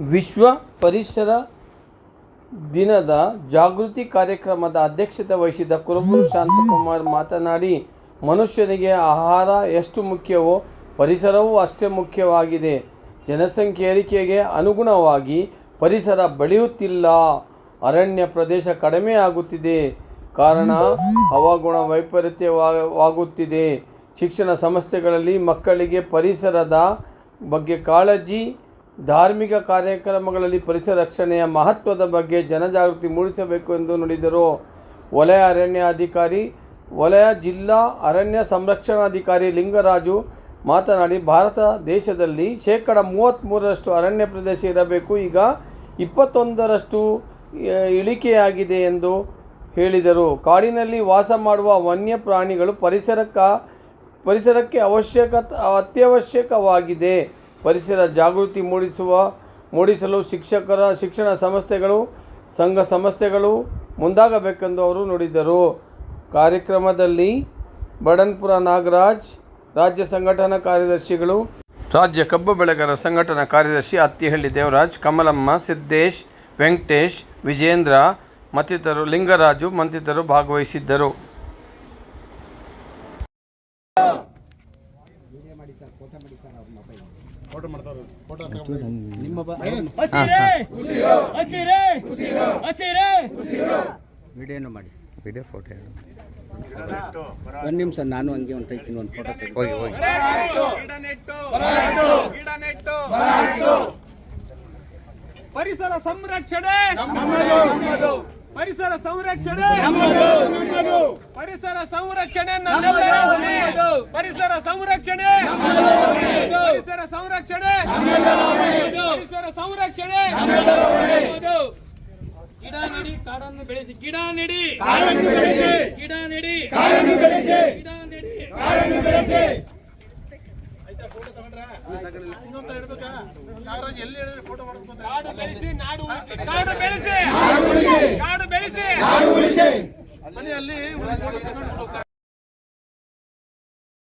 ವಿಶ್ವ ಪರಿಸರ ದಿನದ ಜಾಗೃತಿ ಕಾರ್ಯಕ್ರಮದ ಅಧ್ಯಕ್ಷತೆ ವಹಿಸಿದ ಕುರುಬೂರು ಶಾಂತಕುಮಾರ್ ಮಾತನಾಡಿ ಮನುಷ್ಯನಿಗೆ ಆಹಾರ ಎಷ್ಟು ಮುಖ್ಯವೋ ಪರಿಸರವೂ ಅಷ್ಟೇ ಮುಖ್ಯವಾಗಿದೆ. ಜನಸಂಖ್ಯೆ ಏರಿಕೆಗೆ ಅನುಗುಣವಾಗಿ ಪರಿಸರ ಬೆಳೆಯುತ್ತಿಲ್ಲ. ಅರಣ್ಯ ಪ್ರದೇಶ ಕಡಿಮೆ ಆಗುತ್ತಿದೆ. ಕಾರಣ, ಹವಾಗುಣ ವೈಪರೀತ್ಯವಾಗುತ್ತಿದೆ. ಶಿಕ್ಷಣ ಸಂಸ್ಥೆಗಳಲ್ಲಿ ಮಕ್ಕಳಿಗೆ ಪರಿಸರದ ಬಗ್ಗೆ ಕಾಳಜಿ ಧಾರ್ಮಿಕ ಕಾರ್ಯಕ್ರಮಗಳಲ್ಲಿ ಪರಿಸರ ರಕ್ಷಣೆಯ ಮಹತ್ವದ ಬಗ್ಗೆ ಜನಜಾಗೃತಿ ಮೂಡಿಸಬೇಕು ಎಂದು ನುಡಿದರು. ವಲಯ ಅರಣ್ಯಾಧಿಕಾರಿ, ವಲಯ ಜಿಲ್ಲಾ ಅರಣ್ಯ ಸಂರಕ್ಷಣಾಧಿಕಾರಿ ಲಿಂಗರಾಜು ಮಾತನಾಡಿ, ಭಾರತ ದೇಶದಲ್ಲಿ ಶೇಕಡ ಮೂವತ್ತ್ಮೂರರಷ್ಟು ಅರಣ್ಯ ಪ್ರದೇಶ ಇರಬೇಕು. ಈಗ ಇಪ್ಪತ್ತೊಂದರಷ್ಟು ಇಳಿಕೆಯಾಗಿದೆ ಎಂದು ಹೇಳಿದರು. ಕಾಡಿನಲ್ಲಿ ವಾಸ ಮಾಡುವ ವನ್ಯ ಪ್ರಾಣಿಗಳು ಪರಿಸರಕ್ಕ, ಪರಿಸರಕ್ಕೆ ಅವಶ್ಯಕ ಅತ್ಯವಶ್ಯಕವಾಗಿದೆ. ಪರಿಸರ ಜಾಗೃತಿ ಮೂಡಿಸುವ, ಮೂಡಿಸಲು ಶಿಕ್ಷಕರ, ಶಿಕ್ಷಣ ಸಂಸ್ಥೆಗಳು, ಸಂಘ ಸಂಸ್ಥೆಗಳು ಮುಂದಾಗಬೇಕೆಂದು ಅವರು ನುಡಿದರು. ಕಾರ್ಯಕ್ರಮದಲ್ಲಿ ಬಡನ್ಪುರ ನಾಗರಾಜ್, ರಾಜ್ಯ ಸಂಘಟನಾ ಕಾರ್ಯದರ್ಶಿಗಳು, ರಾಜ್ಯ ಕಬ್ಬು ಬೆಳೆಗಾರರ ಸಂಘಟನಾ ಕಾರ್ಯದರ್ಶಿ ಅತ್ತಿಹಳ್ಳಿ ದೇವರಾಜ್, ಕಮಲಮ್ಮ, ಸಿದ್ದೇಶ್, ವೆಂಕಟೇಶ್, ವಿಜೇಂದ್ರ, ಮತ್ತಿತರರು, ಲಿಂಗರಾಜು, ಮತ್ತಿತರರು ಭಾಗವಹಿಸಿದ್ದರು. ವಿಡಿಯೋನು ಮಾಡಿ. ವಿಡಿಯೋ ಫೋಟೋ ಹೇಳು. ಒಂದು ನಿಮಿಷ ನಾನು ಹಂಗೆ ಒಂದು ತೆಗಿತೀನಿ ಒಂದು ಫೋಟೋ ತೆಗಿ ಹೋಗಿ ಹೋಗಿ. ಪರಿಸರ ಸಂರಕ್ಷಣೆ. ಪರಿಸರ ಸಂರಕ್ಷಣೆ. ಪರಿಸರ ಸಂರಕ್ಷಣೆ. ಪರಿಸರ ಸಂರಕ್ಷಣೆ. ಪರಿಸರ ಸಂರಕ್ಷಣೆ. ಪರಿಸರ ಸಂರಕ್ಷಣೆ. ಗಿಡ ನೆಡಿ ಕಾಡನ್ನು ಬೆಳೆಸಿ. ಗಿಡ ನೆಡಿ. ಗಿಡ ನೆಡಿ. ಗಿಡ ನೆಡಿ. ಕಾಡು ಬೆಳೆಸಿ ನಾಡು ಉಳಿಸಿ. ಕಾಡು ಬೆಳೆಸಿ ಕಾಡು ಬೆಳೆಸಿ ಮನೆಯಲ್ಲಿ